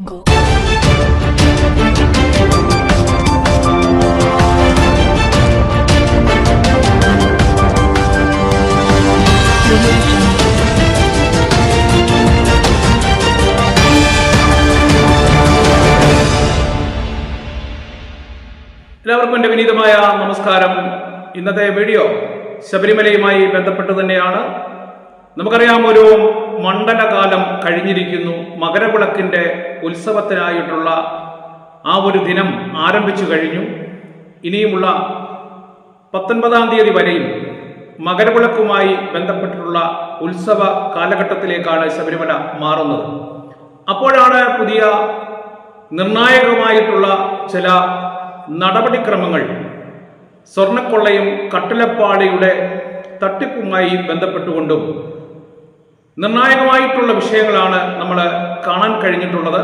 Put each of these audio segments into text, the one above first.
എല്ലാവർക്കും എന്റെ വിനീതമായ നമസ്കാരം. ഇന്നത്തെ വീഡിയോ ശബരിമലയുമായി ബന്ധപ്പെട്ട് തന്നെയാണ്. നമുക്കറിയാം ഒരു മണ്ഡലകാലം കഴിഞ്ഞിരിക്കുന്നു. മകരവിളക്കിന്റെ ഉത്സവത്തിനായിട്ടുള്ള ആ ഒരു ദിനം ആരംഭിച്ചു കഴിഞ്ഞു. ഇനിയുമുള്ള പത്തൊൻപതാം തീയതി വരെയും മകരവിളക്കുമായി ബന്ധപ്പെട്ടിട്ടുള്ള ഉത്സവ കാലഘട്ടത്തിലേക്കാണ് ശബരിമല മാറുന്നത്. അപ്പോഴാണ് പുതിയ നിർണായകമായിട്ടുള്ള ചില നടപടിക്രമങ്ങൾ സ്വർണക്കൊള്ളയും കട്ടിലപ്പാളിയുടെ തട്ടിപ്പുമായി ബന്ധപ്പെട്ടുകൊണ്ടും നിർണായകമായിട്ടുള്ള വിഷയങ്ങളാണ് നമ്മൾ കാണാൻ കഴിഞ്ഞിട്ടുള്ളത്.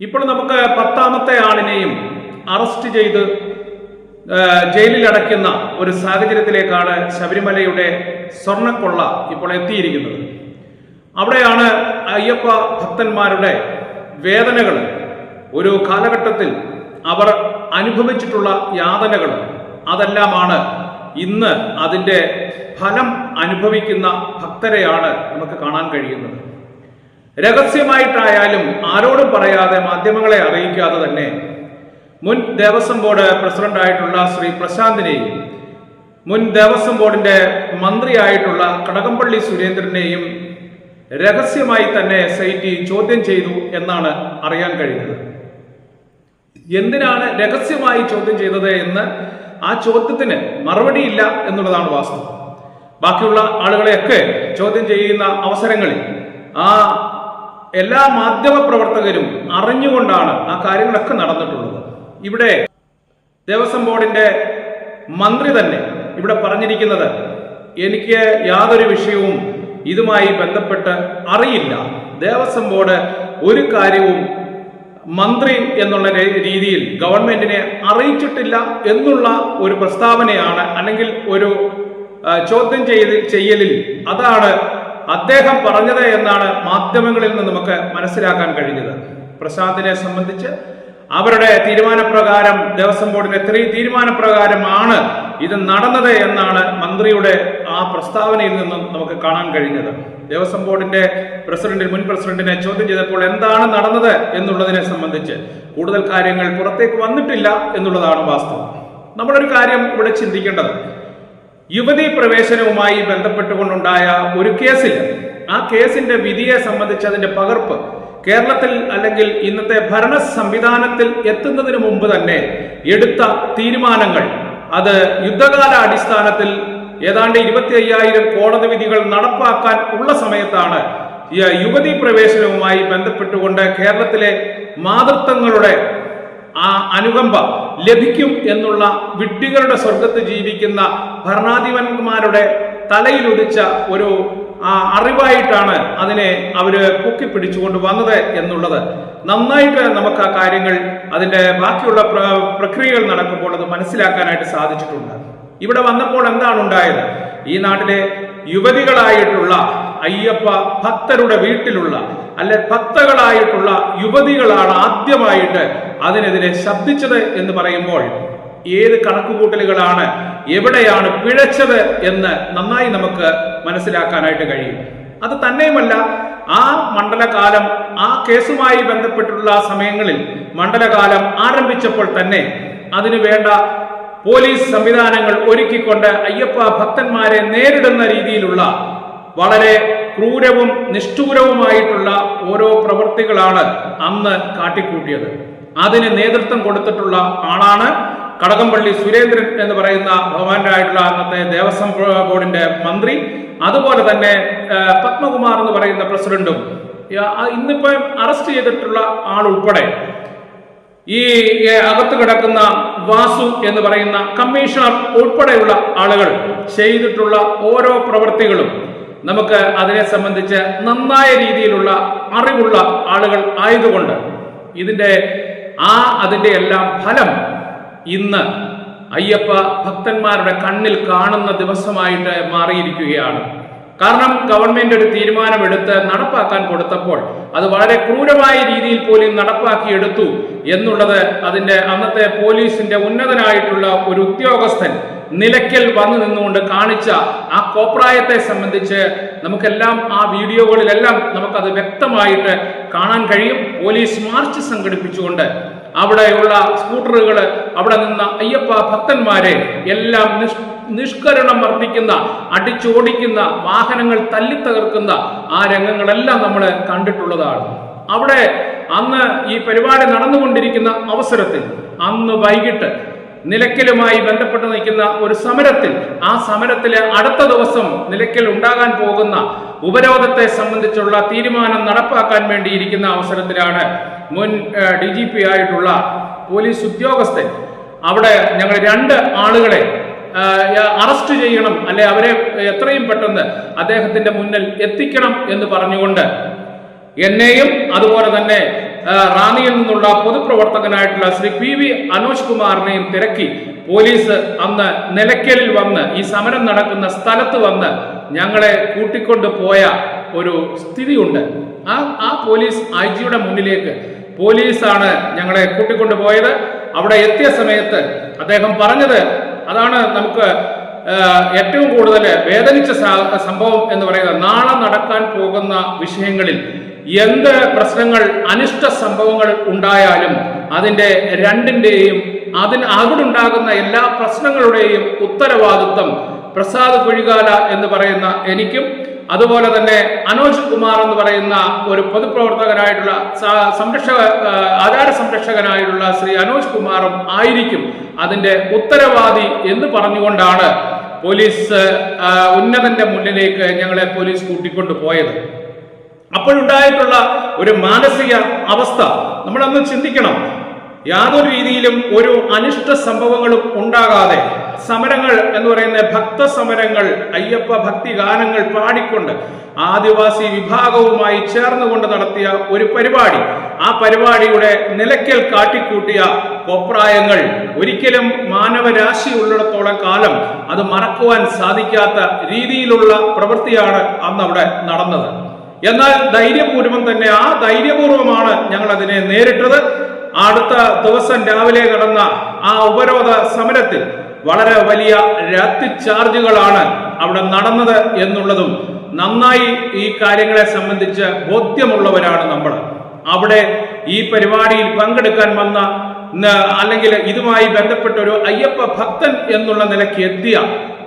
ഇപ്പോൾ നമുക്ക് പത്താമത്തെ ആളിനെയും അറസ്റ്റ് ചെയ്ത് ജയിലിൽ അടയ്ക്കുന്ന ഒരു സാഹചര്യത്തിലേക്കാണ് ശബരിമലയുടെ സ്വർണക്കൊള്ള ഇപ്പോൾ എത്തിയിരിക്കുന്നത്. അവിടെയാണ് അയ്യപ്പ ഭക്തന്മാരുടെ വേദനകൾ. ഒരു കാലഘട്ടത്തിൽ അവർ അനുഭവിച്ചിട്ടുള്ള യാതനകൾ അതെല്ലാമാണ് ഇന്ന് അതിന്റെ ഫലം അനുഭവിക്കുന്ന ഭക്തരെയാണ് നമുക്ക് കാണാൻ കഴിയുന്നത്. രഹസ്യമായിട്ടായാലും ആരോടും പറയാതെ മാധ്യമങ്ങളെ അറിയിക്കാതെ തന്നെ മുൻ ദേവസ്വം ബോർഡ് പ്രസിഡന്റായിട്ടുള്ള ശ്രീ പ്രശാന്തിനെയും മുൻ ദേവസ്വം ബോർഡിന്റെ മന്ത്രിയായിട്ടുള്ള കടകംപള്ളി സുരേന്ദ്രനെയും രഹസ്യമായി തന്നെ ടി ചോദ്യം ചെയ്തു എന്നാണ് അറിയാൻ കഴിയുന്നത്. എന്തിനാണ് രഹസ്യമായി ചോദ്യം ചെയ്തത് എന്ന് ആ ചോദ്യത്തിന് മറുപടിയില്ല എന്നുള്ളതാണ് വാസ്തവം. ബാക്കിയുള്ള ആളുകളെയൊക്കെ ചോദ്യം ചെയ്യുന്ന അവസരങ്ങളിൽ ആ എല്ലാ മാധ്യമ പ്രവർത്തകരും അറിഞ്ഞുകൊണ്ടാണ് ആ കാര്യങ്ങളൊക്കെ നടന്നിട്ടുള്ളത്. ഇവിടെ ദേവസ്വം ബോർഡിന്റെ മന്ത്രി തന്നെ ഇവിടെ പറഞ്ഞിരിക്കുന്നത് എനിക്ക് യാതൊരു വിഷയവും ഇതുമായി ബന്ധപ്പെട്ട് അറിയില്ല. ദേവസ്വം ബോർഡ് ഒരു കാര്യവും മന്ത്രി എന്നുള്ള രീതിയിൽ ഗവൺമെന്റിനെ അറിയിച്ചിട്ടില്ല എന്നുള്ള ഒരു പ്രസ്താവനയാണ് അല്ലെങ്കിൽ ഒരു ചോദ്യം ചെയ്ത് ചെയ്യലിൽ അതാണ് അദ്ദേഹം പറഞ്ഞത് എന്നാണ് മാധ്യമങ്ങളിൽ നിന്ന് നമുക്ക് മനസ്സിലാക്കാൻ കഴിഞ്ഞത്. പ്രസാദിനെ സംബന്ധിച്ച് അവരുടെ തീരുമാനപ്രകാരം ദേവസ്വം ബോർഡിന്റെ ഇത്രയും തീരുമാനപ്രകാരമാണ് ഇത് നടന്നത് എന്നാണ് മന്ത്രിയുടെ ആ പ്രസ്താവനയിൽ നിന്നും നമുക്ക് കാണാൻ കഴിഞ്ഞത്. ദേവസ്വം ബോർഡിന്റെ പ്രസിഡന്റ് മുൻ പ്രസിഡന്റിനെ ചോദ്യം ചെയ്തപ്പോൾ എന്താണ് നടന്നത് എന്നുള്ളതിനെ സംബന്ധിച്ച് കൂടുതൽ കാര്യങ്ങൾ പുറത്തേക്ക് വന്നിട്ടില്ല എന്നുള്ളതാണ് വാസ്തവം. നമ്മളൊരു കാര്യം ഇവിടെ ചിന്തിക്കേണ്ടത്. യുവതി പ്രവേശനവുമായി ബന്ധപ്പെട്ടുകൊണ്ടുണ്ടായ ഒരു കേസിൽ ആ കേസിന്റെ വിധിയെ സംബന്ധിച്ച് അതിന്റെ പകർപ്പ് കേരളത്തിൽ അല്ലെങ്കിൽ ഇന്നത്തെ ഭരണ സംവിധാനത്തിൽ എത്തുന്നതിന് മുമ്പ് തന്നെ എടുത്ത തീരുമാനങ്ങൾ അത് യുദ്ധകാല അടിസ്ഥാനത്തിൽ ഏതാണ്ട് ഇരുപത്തി അയ്യായിരം കോടതി വിധികൾ നടപ്പാക്കാൻ ഉള്ള സമയത്താണ് യുവതി പ്രവേശനവുമായി ബന്ധപ്പെട്ടുകൊണ്ട് കേരളത്തിലെ മാതൃത്വങ്ങളുടെ ആ അനുകമ്പ ലഭിക്കും എന്നുള്ള വിഡ്ഢികളുടെ സ്വർഗത്ത് ജീവിക്കുന്ന ഭരണാധിപന്മാരുടെ തലയിലുദിച്ച ഒരു അറിവായിട്ടാണ് അതിനെ അവർ പൊക്കിപ്പിടിച്ചുകൊണ്ട് വന്നത് എന്നുള്ളത്. നന്നായിട്ട് നമുക്ക് ആ കാര്യങ്ങൾ അതിന്റെ ബാക്കിയുള്ള പ്രക്രിയകൾ നടക്കുമ്പോൾ അത് മനസ്സിലാക്കാനായിട്ട് സാധിച്ചിട്ടുണ്ട്. ഇവിടെ വന്നപ്പോൾ എന്താണ് ഉണ്ടായത്? ഈ നാട്ടിലെ യുവതികളായിട്ടുള്ള അയ്യപ്പ ഭക്തരുടെ വീട്ടിലുള്ള അല്ലെ ഭക്തകളായിട്ടുള്ള യുവതികളാണ് ആദ്യമായിട്ട് അതിനെതിരെ ശബ്ദിച്ചത് എന്ന് പറയുമ്പോൾ ഏത് കണക്കുകൂട്ടലുകളാണ് എവിടെയാണ് പിഴച്ചത് എന്ന് നന്നായി നമുക്ക് മനസ്സിലാക്കാനായിട്ട് കഴിയും. അത് തന്നെയുമല്ല ആ മണ്ഡലകാലം ആ കേസുമായി ബന്ധപ്പെട്ടുള്ള സമയങ്ങളിൽ മണ്ഡലകാലം ആരംഭിച്ചപ്പോൾ തന്നെ അതിനു വേണ്ട പോലീസ് സംവിധാനങ്ങൾ ഒരുക്കിക്കൊണ്ട് അയ്യപ്പ ഭക്തന്മാരെ നേരിടുന്ന രീതിയിലുള്ള വളരെ ക്രൂരവും നിഷ്ഠൂരവുമായിട്ടുള്ള ഓരോ പ്രവൃത്തികളാണ് അന്ന് കാട്ടിക്കൂട്ടിയത്. അതിന് നേതൃത്വം കൊടുത്തിട്ടുള്ള ആളാണ് കടകംപള്ളി സുരേന്ദ്രൻ എന്ന് പറയുന്ന ഭഗവാന്റായിട്ടുള്ള അന്നത്തെ ദേവസ്വം ബോർഡിന്റെ മന്ത്രി. അതുപോലെ തന്നെ പത്മകുമാർ എന്ന് പറയുന്ന പ്രസിഡന്റും ഇന്നിപ്പോ അറസ്റ്റ് ചെയ്തിട്ടുള്ള ആൾ ഉൾപ്പെടെ ഈ അകത്ത് കിടക്കുന്ന വാസു എന്ന് പറയുന്ന കമ്മീഷണർ ഉൾപ്പെടെയുള്ള ആളുകൾ ചെയ്തിട്ടുള്ള ഓരോ പ്രവൃത്തികളും നമുക്ക് അതിനെ സംബന്ധിച്ച് നന്നായ രീതിയിലുള്ള അറിവുള്ള ആളുകൾ ആയതുകൊണ്ട് ഇതിന്റെ ആ അതിന്റെ എല്ലാം ഫലം ഇന്ന് അയ്യപ്പ ഭക്തന്മാരുടെ കണ്ണിൽ കാണുന്ന ദിവസമായിട്ട് മാറിയിരിക്കുകയാണ്. കാരണം ഗവൺമെന്റ് ഒരു തീരുമാനമെടുത്ത് നടപ്പാക്കാൻ കൊടുത്തപ്പോൾ അത് വളരെ ക്രൂരമായ രീതിയിൽ പോലും നടപ്പാക്കിയെടുത്തു എന്നുള്ളത് അതിന്റെ അന്നത്തെ പോലീസിന്റെ ഉന്നതനായിട്ടുള്ള ഒരു ഉദ്യോഗസ്ഥൻ നിലയ്ക്കൽ വന്നു നിന്നുകൊണ്ട് കാണിച്ച ആ കോപ്രായത്തെ സംബന്ധിച്ച് നമുക്കെല്ലാം ആ വീഡിയോകളിലെല്ലാം നമുക്കത് വ്യക്തമായിട്ട് കാണാൻ കഴിയും. പോലീസ് മാർച്ച് സംഘടിപ്പിച്ചുകൊണ്ട് അവിടെയുള്ള സ്കൂട്ടറുകൾ അവിടെ നിന്ന അയ്യപ്പ ഭക്തന്മാരെ എല്ലാം നിഷ് നിഷ്കരണം വർദ്ധിക്കുന്ന അടിച്ചോടിക്കുന്ന വാഹനങ്ങൾ തല്ലിത്തകർക്കുന്ന ആ രംഗങ്ങളെല്ലാം നമ്മൾ കണ്ടിട്ടുള്ളതാണ്. അവിടെ അന്ന് ഈ പരിപാടി നടന്നുകൊണ്ടിരിക്കുന്ന അവസരത്തിൽ അന്ന് വൈകിട്ട് നിലയ്ക്കലുമായി ബന്ധപ്പെട്ട് നിൽക്കുന്ന ഒരു സമരത്തിൽ ആ സമരത്തിലെ അടുത്ത ദിവസം നിലയ്ക്കൽ ഉണ്ടാകാൻ പോകുന്ന ഉപരോധത്തെ സംബന്ധിച്ചുള്ള തീരുമാനം നടപ്പാക്കാൻ വേണ്ടിയിരിക്കുന്ന അവസരത്തിലാണ് മുൻ ഡി ജി പി ആയിട്ടുള്ള പോലീസ് ഉദ്യോഗസ്ഥൻ അവിടെ ഞങ്ങൾ രണ്ട് ആളുകളെ അറസ്റ്റ് ചെയ്യണം അല്ലെ അവരെ എത്രയും പെട്ടെന്ന് അദ്ദേഹത്തിന്റെ മുന്നിൽ എത്തിക്കണം എന്ന് പറഞ്ഞുകൊണ്ട് എന്നെയും അതുപോലെ തന്നെ റാന്നിയിൽ നിന്നുള്ള പൊതുപ്രവർത്തകനായിട്ടുള്ള ശ്രീ പി വി അനോജ് കുമാറിനെയും തിരക്കി പോലീസ് അന്ന് നിലയ്ക്കലിൽ വന്ന് ഈ സമരം നടക്കുന്ന സ്ഥലത്ത് വന്ന് ഞങ്ങളെ കൂട്ടിക്കൊണ്ടു പോയ ഒരു സ്ഥിതിയുണ്ട്. ആ ആ പോലീസ് ഐ ജിയുടെ മുന്നിലേക്ക് പോലീസാണ് ഞങ്ങളെ കൂട്ടിക്കൊണ്ടു പോയത് അവിടെ എത്തിയ സമയത്ത് അദ്ദേഹം പറഞ്ഞത് അതാണ് നമുക്ക് ഏറ്റവും കൂടുതൽ വേദനിച്ച സംഭവം എന്ന് പറയുന്നത് നാളെ നടക്കാൻ പോകുന്ന വിഷയങ്ങളിൽ എന്ത് പ്രശ്നങ്ങൾ അനിഷ്ട സംഭവങ്ങൾ ഉണ്ടായാലും അതിന്റെ രണ്ടിന്റെയും അതിന് അവിടുണ്ടാകുന്ന എല്ലാ പ്രശ്നങ്ങളുടെയും ഉത്തരവാദിത്വം പ്രസാദ് കുഴികാല എന്ന് പറയുന്ന എനിക്കും അതുപോലെ തന്നെ അനോജ് കുമാർ എന്ന് പറയുന്ന ഒരു പൊതുപ്രവർത്തകനായിട്ടുള്ള സംരക്ഷക ആധാര സംരക്ഷകനായിട്ടുള്ള ശ്രീ അനോജ് കുമാറും ആയിരിക്കും അതിന്റെ ഉത്തരവാദി എന്ന് പറഞ്ഞുകൊണ്ടാണ് പോലീസ് ഉന്നതന്റെ മുന്നിലേക്ക് ഞങ്ങളെ പോലീസ് കൂട്ടിക്കൊണ്ടു പോയത്. അപ്പോഴുണ്ടായിട്ടുള്ള ഒരു മാനസിക അവസ്ഥ. നമ്മളന്ന് ചിന്തിക്കണം യാതൊരു രീതിയിലും ഒരു അനിഷ്ട സംഭവങ്ങളും ഉണ്ടാകാതെ സമരങ്ങൾ എന്ന് പറയുന്ന ഭക്തസമരങ്ങൾ അയ്യപ്പ ഭക്തി ഗാനങ്ങൾ പാടിക്കൊണ്ട് ആദിവാസി വിഭാഗവുമായി ചേർന്നുകൊണ്ട് നടത്തിയ ഒരു പരിപാടി. ആ പരിപാടിയുടെ നിലയ്ക്കൽ കാട്ടിക്കൂട്ടിയ കോപ്രായങ്ങൾ ഒരിക്കലും മാനവരാശി ഉള്ളിടത്തോളം കാലം അത് മറക്കുവാൻ സാധിക്കാത്ത രീതിയിലുള്ള പ്രവൃത്തിയാണ് അന്ന് അവിടെ നടന്നത്. എന്നാൽ ധൈര്യപൂർവം തന്നെ ആ ധൈര്യപൂർവമാണ് ഞങ്ങൾ അതിനെ നേരിട്ടത്. അടുത്ത ദിവസം രാവിലെ നടന്ന ആ ഉപരോധ സമരത്തിൽ വളരെ വലിയ രാത്രി ചാർജുകളാണ് അവിടെ നടന്നത് എന്നുള്ളതും നന്നായി ഈ കാര്യങ്ങളെ സംബന്ധിച്ച് ബോധ്യമുള്ളവരാണ് നമ്മൾ. അവിടെ ഈ പരിപാടിയിൽ പങ്കെടുക്കാൻ വന്ന അല്ലെങ്കിൽ ഇതുമായി ബന്ധപ്പെട്ട ഒരു അയ്യപ്പ ഭക്തൻ എന്നുള്ള നിലയ്ക്ക് എത്തിയ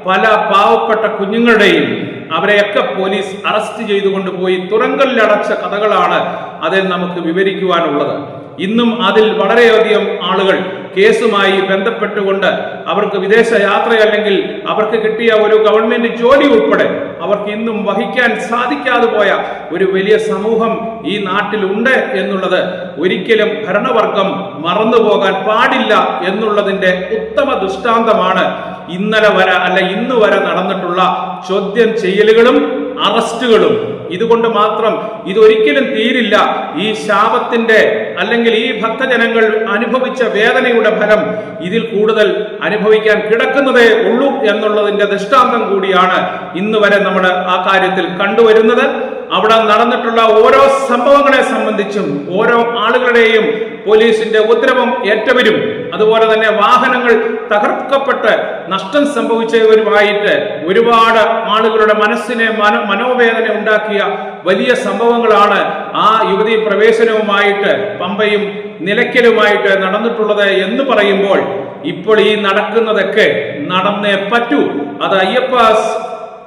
പല പാവപ്പെട്ട കുഞ്ഞുങ്ങളുടെയും അവരെയൊക്കെ പോലീസ് അറസ്റ്റ് ചെയ്തുകൊണ്ട് പോയി തുറങ്കലിലടച്ച കഥകളാണ് അതിൽ നമുക്ക് വിവരിക്കുവാനുള്ളത്. ഇന്നും അതിൽ വളരെയധികം ആളുകൾ കേസുമായി ബന്ധപ്പെട്ടുകൊണ്ട് അവർക്ക് വിദേശ യാത്ര അല്ലെങ്കിൽ അവർക്ക് കിട്ടിയ ഒരു ഗവൺമെന്റ് ജോലി ഉൾപ്പെടെ അവർക്ക് ഇന്നും വഹിക്കാൻ സാധിക്കാതെ പോയ ഒരു വലിയ സമൂഹം ഈ നാട്ടിലുണ്ട് എന്നുള്ളത് ഒരിക്കലും ഭരണവർഗം മറന്നുപോകാൻ പാടില്ല എന്നുള്ളതിന്റെ ഉത്തമ ദൃഷ്ടാന്തമാണ് ഇന്നലെ വരെ അല്ല ഇന്ന് വരെ നടന്നിട്ടുള്ള ചോദ്യം ചെയ്യലുകളും അറസ്റ്റുകളും. ഇതുകൊണ്ട് മാത്രം ഇതൊരിക്കലും തീരില്ല. ഈ ശാപത്തിന്റെ അല്ലെങ്കിൽ ഈ ഭക്തജനങ്ങൾ അനുഭവിച്ച വേദനയുടെ ഫലം ഇതിൽ കൂടുതൽ അനുഭവിക്കാൻ കിടക്കുന്നതേ ഉള്ളൂ എന്നുള്ളതിന്റെ ദൃഷ്ടാന്തം കൂടിയാണ് ഇന്ന് വരെ നമ്മൾ ആ കാര്യത്തിൽ കണ്ടുവരുന്നത്. അവിടെ നടന്നിട്ടുള്ള ഓരോ സംഭവങ്ങളെ സംബന്ധിച്ചും ഓരോ ആളുകളുടെയും പോലീസിന്റെ ഉപദ്രവം ഏറ്റവരും. അതുപോലെ തന്നെ വാഹനങ്ങൾ തകർക്കപ്പെട്ട് നഷ്ടം സംഭവിച്ചവരുമായിട്ട് ഒരുപാട് ആളുകളുടെ മനസ്സിനെ മനോ മനോവേദന ഉണ്ടാക്കിയ വലിയ സംഭവങ്ങളാണ് ആ യുവതി പ്രവേശനവുമായിട്ട് പമ്പയും നിലയ്ക്കലുമായിട്ട് നടന്നിട്ടുള്ളത് എന്ന് പറയുമ്പോൾ ഇപ്പോൾ ഈ നടക്കുന്നതൊക്കെ നടന്നേ പറ്റൂ. അത് അയ്യപ്പ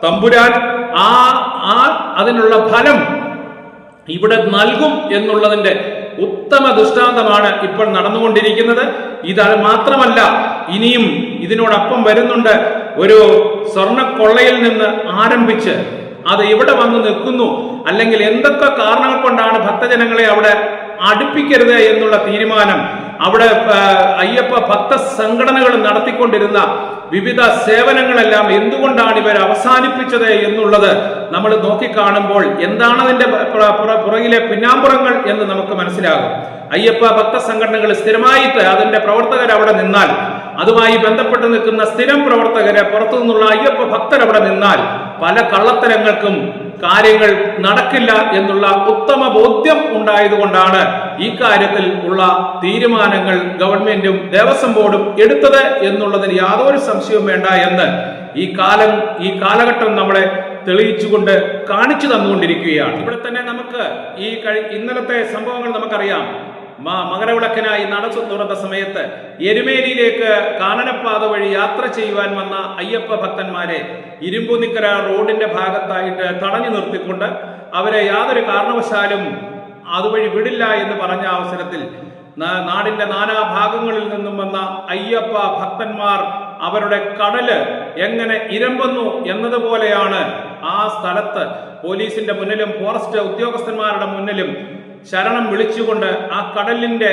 തമ്പുരാൻ ആ ആ അതിനുള്ള ഫലം ഇവിടെ നൽകും എന്നുള്ളതിന്റെ ഉത്തമ ദൃഷ്ടാന്തമാണ് ഇപ്പോൾ നടന്നുകൊണ്ടിരിക്കുന്നത്. ഇത് മാത്രമല്ല ഇനിയും ഇതിനോടൊപ്പം വരുന്നുണ്ട് ഒരു സ്വർണക്കൊള്ളയിൽ നിന്ന് ആരംഭിച്ച് അത് ഇവിടെ വന്ന് നിൽക്കുന്നു അല്ലെങ്കിൽ എന്തൊക്കെ കാരണങ്ങൾ കൊണ്ടാണ് ഭക്തജനങ്ങളെ അവിടെ അടുപ്പിക്കരുത് എന്നുള്ള തീരുമാനം അവിടെ അയ്യപ്പ ഭക്ത സംഘടനകൾ നടത്തിക്കൊണ്ടിരുന്ന വിവിധ സേവനങ്ങളെല്ലാം എന്തുകൊണ്ടാണ് ഇവർ അവസാനിപ്പിച്ചത് എന്നുള്ളത് നമ്മൾ നോക്കിക്കാണുമ്പോൾ എന്താണ് അതിന്റെ പുറ- പുറ- പുറകിലെ പിന്നാമ്പുറങ്ങൾ എന്ന് നമുക്ക് മനസ്സിലാകും. അയ്യപ്പ ഭക്ത സംഘടനകൾ സ്ഥിരമായിട്ട് അതിന്റെ പ്രവർത്തകർ അവിടെ നിന്നാൽ അതുമായി ബന്ധപ്പെട്ട് നിൽക്കുന്ന സ്ഥിരം പ്രവർത്തകരെ പുറത്തു നിന്നുള്ള അയ്യപ്പ ഭക്തർ അവിടെ നിന്നാൽ പല കള്ളത്തരങ്ങൾക്കും കാര്യങ്ങൾ നടക്കില്ല എന്നുള്ള ഉത്തമ ബോധ്യം ഉണ്ടായതുകൊണ്ടാണ് ഈ കാര്യത്തിൽ ഉള്ള തീരുമാനങ്ങൾ ഗവൺമെന്റും ദേവസ്വം ബോർഡും എടുത്തത് എന്നുള്ളതിന് യാതൊരു സംശയവും വേണ്ട എന്ന് ഈ കാലം ഈ കാലഘട്ടം നമ്മളെ തെളിയിച്ചുകൊണ്ട് കാണിച്ചു തന്നുകൊണ്ടിരിക്കുകയാണ്. ഇവിടെ തന്നെ നമുക്ക് ഈ ഇന്നലത്തെ സംഭവങ്ങൾ നമുക്കറിയാം. മകരവിളക്കിനായി നട തുറന്ന സമയത്ത് എരുമേലിയിലേക്ക് കാനനപ്പാത വഴി യാത്ര ചെയ്യുവാൻ വന്ന അയ്യപ്പ ഭക്തന്മാരെ ഇരുമ്പുനിക്കര റോഡിന്റെ ഭാഗത്തായിട്ട് തടഞ്ഞു നിർത്തിക്കൊണ്ട് അവരെ യാതൊരു കാരണവശാലും അതുവഴി വിടില്ല എന്ന് പറഞ്ഞ അവസരത്തിൽ നാടിന്റെ ഭാഗങ്ങളിൽ നിന്നും വന്ന അയ്യപ്പ ഭക്തന്മാർ അവരുടെ കടൽ എങ്ങനെ ഇരമ്പുന്നു എന്നതുപോലെയാണ് ആ സ്ഥലത്ത് പോലീസിന്റെ മുന്നിലും ഫോറസ്റ്റ് ഉദ്യോഗസ്ഥന്മാരുടെ മുന്നിലും ശരണം വിളിച്ചുകൊണ്ട് ആ കടലിന്റെ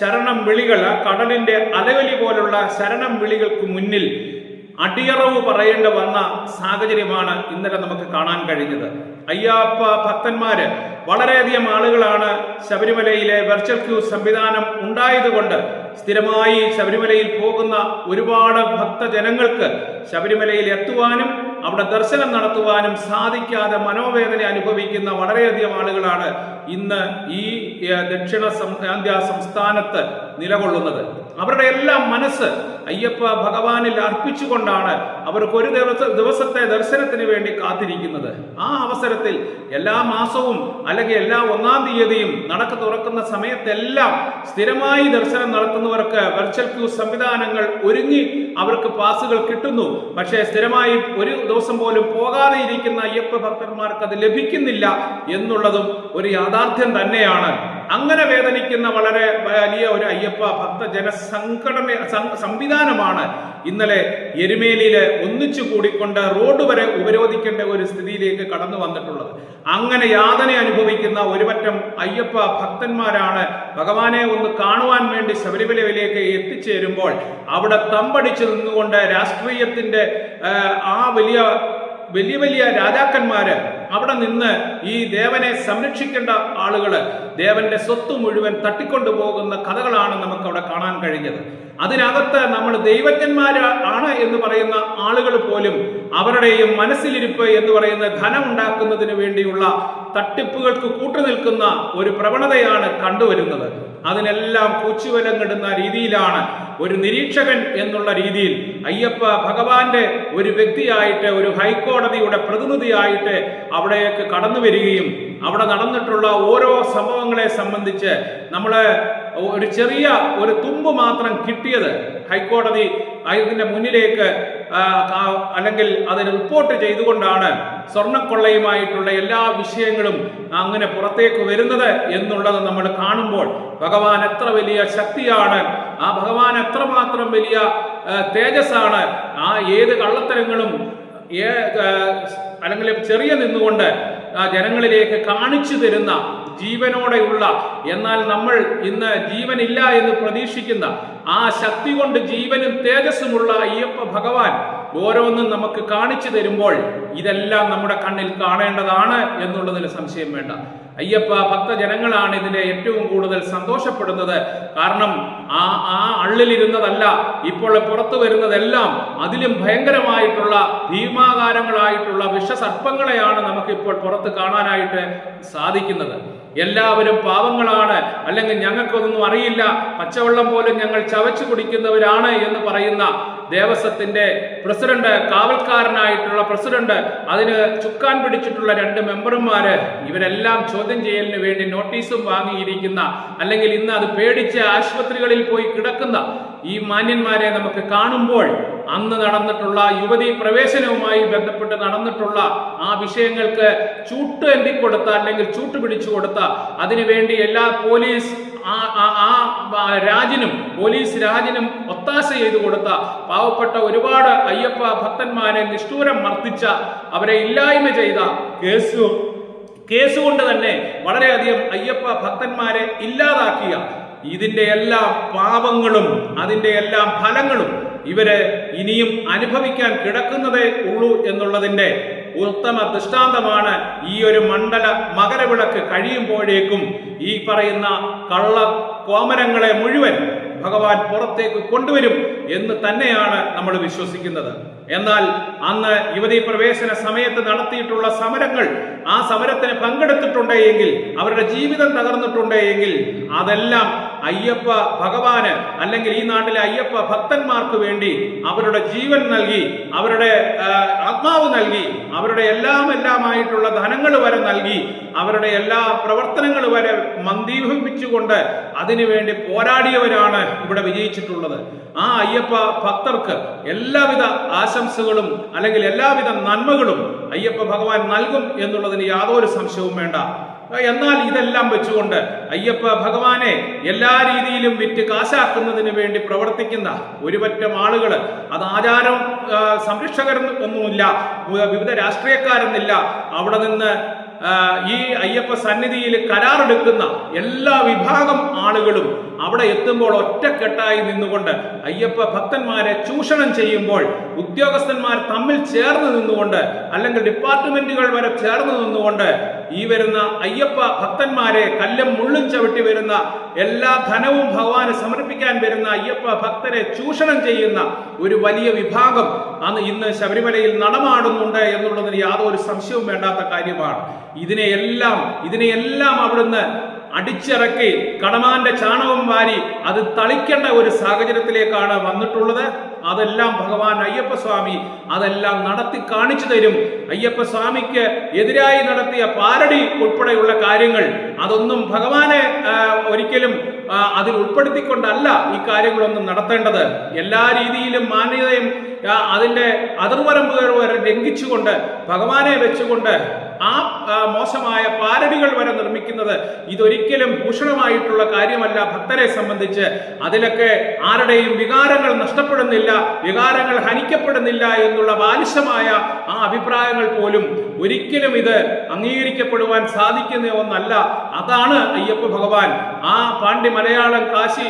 ശരണം വിളികൾ ആ കടലിന്റെ അലവലി പോലുള്ള ശരണം വിളികൾക്ക് മുന്നിൽ അടിയറവ് പറയേണ്ട വന്ന സാഹചര്യമാണ് ഇന്നലെ നമുക്ക് കാണാൻ കഴിഞ്ഞത്. അയ്യപ്പ ഭക്തന്മാര് വളരെയധികം ആളുകളാണ് ശബരിമലയിലെ വെർച്വൽ ക്യൂ സംവിധാനം ഉണ്ടായതുകൊണ്ട് സ്ഥിരമായി ശബരിമലയിൽ പോകുന്ന ഒരുപാട് ഭക്തജനങ്ങൾക്ക് ശബരിമലയിൽ എത്തുവാനും അവിടെ ദർശനം നടത്തുവാനും സാധിക്കാതെ മനോവേദന അനുഭവിക്കുന്ന വളരെയധികം ആളുകളാണ് ഇന്ന് ഈ ദക്ഷിണ സംസ്ഥാനത്ത് നിലകൊള്ളുന്നത്. അവരുടെ എല്ലാം മനസ്സ് അയ്യപ്പ ഭഗവാനിൽ അർപ്പിച്ചുകൊണ്ടാണ് അവർക്ക് ഒരു ദിവസ ദിവസത്തെ ദർശനത്തിന് വേണ്ടി കാത്തിരിക്കുന്നത്. ആ അവസരത്തിൽ എല്ലാ മാസവും അല്ലെങ്കിൽ എല്ലാ ഒന്നാം തീയതിയും നടക്ക് തുറക്കുന്ന സമയത്തെല്ലാം സ്ഥിരമായി ദർശനം നടത്തുന്നവർക്ക് വെർച്വൽ ക്യൂ സംവിധാനങ്ങൾ ഒരുങ്ങി അവർക്ക് പാസുകൾ കിട്ടുന്നു. പക്ഷേ സ്ഥിരമായി ഒരു ദിവസം പോലും പോകാതെ ഇരിക്കുന്ന അയ്യപ്പ ഭക്തന്മാർക്ക് അത് ലഭിക്കുന്നില്ല എന്നുള്ളതും ഒരു യാഥാർത്ഥ്യം തന്നെയാണ്. അങ്ങനെ വേദനിക്കുന്ന വളരെ വലിയ ഒരു അയ്യപ്പ ഭക്ത ജനസംഘടന സംവിധാനമാണ് ഇന്നലെ എരുമേലിയിൽ ഒന്നിച്ചു കൂടിക്കൊണ്ട് റോഡ് വരെ ഉപരോധിക്കേണ്ട ഒരു സ്ഥിതിയിലേക്ക് കടന്നു വന്നിട്ടുള്ളത്. അങ്ങനെ യാതന അനുഭവിക്കുന്ന ഒരുപറ്റം അയ്യപ്പ ഭക്തന്മാരാണ് ഭഗവാനെ ഒന്ന് കാണുവാൻ വേണ്ടി ശബരിമലയിലേക്ക് എത്തിച്ചേരുമ്പോൾ അവിടെ തമ്പടിച്ചു നിന്നുകൊണ്ട് രാഷ്ട്രീയത്തിന്റെ ആ വലിയ വലിയ വലിയ രാജാക്കന്മാര് അവിടെ നിന്ന് ഈ ദേവനെ സംരക്ഷിക്കേണ്ട ആളുകൾ ദേവന്റെ സ്വത്ത് മുഴുവൻ തട്ടിക്കൊണ്ടു പോകുന്ന കഥകളാണ് നമുക്ക് അവിടെ കാണാൻ കഴിഞ്ഞത്. അതിനകത്ത് നമ്മൾ ദൈവജ്ഞന്മാര് ആണ് എന്ന് പറയുന്ന ആളുകൾ പോലും അവരുടെയും മനസ്സിലിരിപ്പ് എന്ന് പറയുന്ന ധനം ഉണ്ടാക്കുന്നതിന് വേണ്ടിയുള്ള തട്ടിപ്പുകൾക്ക് കൂട്ടുനിൽക്കുന്ന ഒരു പ്രവണതയാണ് കണ്ടുവരുന്നത്. അതിനെല്ലാം കൂച്ചുവലങ്ങിടുന്ന രീതിയിലാണ് ഒരു നിരീക്ഷകൻ എന്നുള്ള രീതിയിൽ അയ്യപ്പ ഭഗവാന്റെ ഒരു വ്യക്തിയായിട്ട് ഒരു ഹൈക്കോടതിയുടെ പ്രതിനിധിയായിട്ട് അവിടേക്ക് കടന്നു വരികയും അവിടെ നടന്നിട്ടുള്ള ഓരോ സംഭവങ്ങളെ സംബന്ധിച്ച് നമ്മൾ ഒരു ചെറിയ ഒരു തുമ്പ് മാത്രം കിട്ടിയത് ഹൈക്കോടതി അതിന്റെ മുന്നിലേക്ക് അല്ലെങ്കിൽ അതിന് റിപ്പോർട്ട് ചെയ്തുകൊണ്ടാണ് സ്വർണക്കൊള്ളയുമായിട്ടുള്ള എല്ലാ വിഷയങ്ങളും അങ്ങനെ പുറത്തേക്ക് വരുന്നത് എന്നുള്ളത് നമ്മൾ കാണുമ്പോൾ ഭഗവാൻ എത്ര വലിയ ശക്തിയാണ് ആ ഭഗവാൻ എത്രമാത്രം വലിയ തേജസ്സാണ്. ആ ഏത് കള്ളത്തരങ്ങളും അല്ലെങ്കിൽ ചെറിയ നിന്നുകൊണ്ട് ജനങ്ങളിലേക്ക് കാണിച്ചു തരുന്ന ജീവനോടെയുള്ള എന്നാൽ നമ്മൾ ഇന്ന് ജീവനില്ല എന്ന് പ്രതീക്ഷിക്കുന്ന ആ ശക്തി കൊണ്ട് ജീവനും തേജസ്സുമുള്ള അയ്യപ്പ ഭഗവാൻ ഓരോന്നും നമുക്ക് കാണിച്ചു തരുമ്പോൾ ഇതെല്ലാം നമ്മുടെ കണ്ണിൽ കാണേണ്ടതാണ് എന്നുള്ളതിൽ സംശയം വേണ്ട. അയ്യപ്പ ഭക്തജനങ്ങളാണ് ഇതിന്റെ ഏറ്റവും കൂടുതൽ സന്തോഷപ്പെടുന്നത്. കാരണം ആ ആ അള്ളിലിരുന്നതല്ല ഇപ്പോൾ പുറത്തു വരുന്നതെല്ലാം അതിലും ഭയങ്കരമായിട്ടുള്ള ഭീമാകാരങ്ങളായിട്ടുള്ള വിഷസർപ്പങ്ങളെയാണ് നമുക്ക് ഇപ്പോൾ പുറത്ത് കാണാനായിട്ട് സാധിക്കുന്നത്. എല്ലാവരും പാവങ്ങളാണ്. അല്ലെങ്കിൽ ഞങ്ങൾക്കൊന്നും അറിയില്ല. പച്ചവെള്ളം പോലും ഞങ്ങൾ ചവച്ചു കുടിക്കുന്നവരാണ് എന്ന് പറയുന്ന ദേവസ്വത്തിന്റെ പ്രസിഡന്റ് കാവൽക്കാരനായിട്ടുള്ള പ്രസിഡന്റ് അതിന് ചുക്കാൻ പിടിച്ചിട്ടുള്ള രണ്ട് മെമ്പർമാര് ഇവരെല്ലാം ചോദ്യം ചെയ്യലിന് വേണ്ടി നോട്ടീസും വാങ്ങിയിരിക്കുന്ന അല്ലെങ്കിൽ ഇന്ന് അത് പേടിച്ച് ആശുപത്രികളിൽ പോയി കിടക്കുന്ന ഈ മാന്യന്മാരെ നമുക്ക് കാണുമ്പോൾ അന്ന് നടന്നിട്ടുള്ള യുവതി പ്രവേശനവുമായി ബന്ധപ്പെട്ട് നടന്നിട്ടുള്ള ആ വിഷയങ്ങൾക്ക് ചൂട്ട് എന്തിക്കൊടുത്ത അല്ലെങ്കിൽ ചൂട്ട് പിടിച്ചു കൊടുത്ത അതിനുവേണ്ടി എല്ലാ പോലീസ് ആ- രാജിനും പോലീസ് രാജിനും ഒത്താശ ചെയ്തു കൊടുത്ത പാവപ്പെട്ട ഒരുപാട് അയ്യപ്പ ഭക്തന്മാരെ നിഷ്ഠൂരം മർദ്ദിച്ച അവരെ ഇല്ലായ്മ ചെയ്ത കേസ് കേസ് കൊണ്ട് തന്നെ വളരെയധികം അയ്യപ്പ ഭക്തന്മാരെ ഇല്ലാതാക്കിയ ഇതിന്റെ എല്ലാ പാപങ്ങളും അതിന്റെ എല്ലാ ഫലങ്ങളും ഇവർ ഇനിയും അനുഭവിക്കാൻ കിടക്കുന്നതേ ഉള്ളൂ എന്നുള്ളതിന്റെ ഉത്തമ ദൃഷ്ടാന്തമാണ് ഈ ഒരു മണ്ഡല മകരവിളക്ക് കഴിയുമ്പോഴേക്കും ഈ പറയുന്ന കള്ള കോമരങ്ങളെ മുഴുവൻ ഭഗവാൻ പുറത്തേക്ക് കൊണ്ടുവരും എന്ന് തന്നെയാണ് നമ്മൾ വിശ്വസിക്കുന്നത്. എന്നാൽ അന്ന് യുവതീ പ്രവേശന സമയത്ത് നടത്തിയിട്ടുള്ള സമരങ്ങൾ ആ സമരത്തിന് പങ്കെടുത്തിട്ടുണ്ടെങ്കിൽ അവരുടെ ജീവിതം തകർന്നിട്ടുണ്ടെങ്കിൽ അതെല്ലാം അയ്യപ്പ ഭഗവാന് അല്ലെങ്കിൽ ഈ നാട്ടിലെ അയ്യപ്പ ഭക്തന്മാർക്ക് വേണ്ടി അവരുടെ ജീവൻ നൽകി അവരുടെ ആത്മാവ് നൽകി അവരുടെ എല്ലാം എല്ലാമായിട്ടുള്ള ധനങ്ങൾ വരെ നൽകി അവരുടെ എല്ലാ പ്രവർത്തനങ്ങൾ വരെ മന്ദീഭിപ്പിച്ചുകൊണ്ട് അതിനുവേണ്ടി പോരാടിയവരാണ് ഇവിടെ വിജയിച്ചിട്ടുള്ളത്. ആ അയ്യപ്പ ഭക്തർക്ക് എല്ലാവിധ ആശംസകളും അല്ലെങ്കിൽ എല്ലാവിധ നന്മകളും അയ്യപ്പ ഭഗവാൻ നൽകും എന്നുള്ളതിന് യാതൊരു സംശയവും വേണ്ട. എന്നാൽ ഇതെല്ലാം വെച്ചുകൊണ്ട് അയ്യപ്പ ഭഗവാനെ എല്ലാ രീതിയിലും വിറ്റ് കാശാക്കുന്നതിന് വേണ്ടി പ്രവർത്തിക്കുന്ന ഒരുപറ്റം ആളുകൾ അത് ആചാരം സംരക്ഷകർ ഒന്നുമില്ല വിവിധ രാഷ്ട്രീയക്കാരെന്നില്ല അവിടെ നിന്ന് ഈ അയ്യപ്പ സന്നിധിയിൽ കരാറെടുക്കുന്ന എല്ലാ വിഭാഗം ആളുകളും അവിടെ എത്തുമ്പോൾ ഒറ്റക്കെട്ടായി നിന്നുകൊണ്ട് അയ്യപ്പ ഭക്തന്മാരെ ചൂഷണം ചെയ്യുമ്പോൾ ഉദ്യോഗസ്ഥന്മാർ തമ്മിൽ ചേർന്ന് നിന്നുകൊണ്ട് അല്ലെങ്കിൽ ഡിപ്പാർട്ട്മെന്റുകൾ വരെ ചേർന്ന് നിന്നുകൊണ്ട് ഈ വരുന്ന അയ്യപ്പ ഭക്തന്മാരെ കല്ലും മുള്ളും ചവിട്ടി വരുന്ന എല്ലാ ധനവും ഭഗവാന് സമർപ്പിക്കാൻ വരുന്ന അയ്യപ്പ ഭക്തരെ ചൂഷണം ചെയ്യുന്ന ഒരു വലിയ വിഭാഗം അന്ന് ഇന്ന് ശബരിമലയിൽ നടമാടുന്നുണ്ട് എന്നുള്ളതിന് യാതൊരു സംശയവും വേണ്ടാത്ത കാര്യമാണ്. ഇതിനെയെല്ലാം ഇതിനെയെല്ലാം അവിടുന്ന് അടിച്ചിറക്കി കടമാന്റെ ചാണകം വാരി അത് തളിക്കേണ്ട ഒരു സാഹചര്യത്തിലേക്കാണ് വന്നിട്ടുള്ളത്. അതെല്ലാം ഭഗവാൻ അയ്യപ്പ സ്വാമി അതെല്ലാം നടത്തി കാണിച്ചു തരും. അയ്യപ്പ സ്വാമിക്ക് എതിരായി നടത്തിയ പാരടി ഉൾപ്പെടെയുള്ള കാര്യങ്ങൾ അതൊന്നും ഭഗവാനെ ഒരിക്കലും അതിൽ ഉൾപ്പെടുത്തിക്കൊണ്ടല്ല ഈ കാര്യങ്ങളൊന്നും നടത്തേണ്ടത്. എല്ലാ രീതിയിലും മാന്യതയും അതിന്റെ അതിർവരമ്പുകൾ വരെ ലംഘിച്ചുകൊണ്ട് ഭഗവാനെ വെച്ചുകൊണ്ട് ആ മോശമായ പാരടികൾ വരെ നിർമ്മിക്കുന്നത് ഇതൊരിക്കലും ഭൂഷണമായിട്ടുള്ള കാര്യമല്ല ഭക്തരെ സംബന്ധിച്ച്. അതിലൊക്കെ ആരുടെയും വികാരങ്ങൾ നഷ്ടപ്പെടുന്നില്ല വികാരങ്ങൾ ഹനിക്കപ്പെടുന്നില്ല എന്നുള്ള ബാലിശമായ ആ അഭിപ്രായങ്ങൾ പോലും ഒരിക്കലും ഇത് അംഗീകരിക്കപ്പെടുവാൻ സാധിക്കുന്ന ഒന്നല്ല. അതാണ് അയ്യപ്പ ഭഗവാൻ. ആ പാണ്ഡ്യ മലയാളം കാശി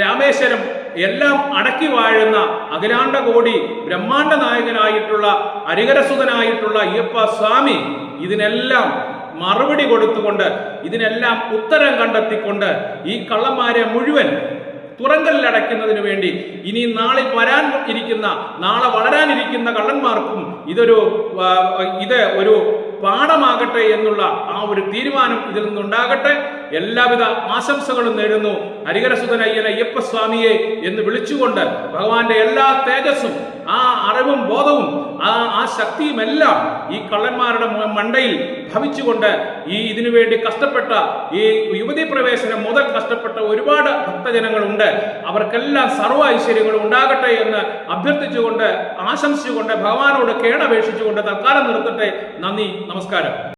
രാമേശ്വരം എല്ലാം അടക്കി വാഴുന്ന അഖിലാണ്ട കോടി ബ്രഹ്മാണ്ട നായകനായിട്ടുള്ള അരികരസുതനായിട്ടുള്ള അയ്യപ്പ സ്വാമി ഇതിനെല്ലാം മറുപടി കൊടുത്തുകൊണ്ട് ഇതിനെല്ലാം ഉത്തരം കണ്ടെത്തിക്കൊണ്ട് ഈ കള്ളന്മാരെ മുഴുവൻ തുറങ്കലിലടയ്ക്കുന്നതിന് വേണ്ടി ഇനി നാളെ വരാൻ ഇരിക്കുന്ന നാളെ വളരാനിരിക്കുന്ന കള്ളന്മാർക്കും ഇതൊരു ഇത് ഒരു പാഠമാകട്ടെ എന്നുള്ള ആ ഒരു തീരുമാനം ഇതിൽ നിന്നുണ്ടാകട്ടെ. എല്ലാവിധ ആശംസകളും നേരുന്നു. ഹരിഹരസുധനയ്യൻ അയ്യപ്പ സ്വാമിയെ എന്ന് വിളിച്ചുകൊണ്ട് ഭഗവാന്റെ എല്ലാ തേജസ്സും ആ അറിവും ബോധവും ആ ആ ശക്തിയും എല്ലാം ഈ കള്ളന്മാരുടെ മണ്ടയിൽ ഭവിച്ചുകൊണ്ട് ഈ ഇതിനു വേണ്ടി കഷ്ടപ്പെട്ട ഈ യുവതി പ്രവേശനം മുതൽ കഷ്ടപ്പെട്ട ഒരുപാട് ഭക്തജനങ്ങളുണ്ട്. അവർക്കെല്ലാം സർവ ഐശ്വര്യങ്ങളും ഉണ്ടാകട്ടെ എന്ന് അഭ്യർത്ഥിച്ചുകൊണ്ട് ആശംസിച്ചുകൊണ്ട് ഭഗവാനോട് കേണപേക്ഷിച്ചുകൊണ്ട് തൽക്കാലം നിർത്തട്ടെ. നന്ദി നമസ്കാരം.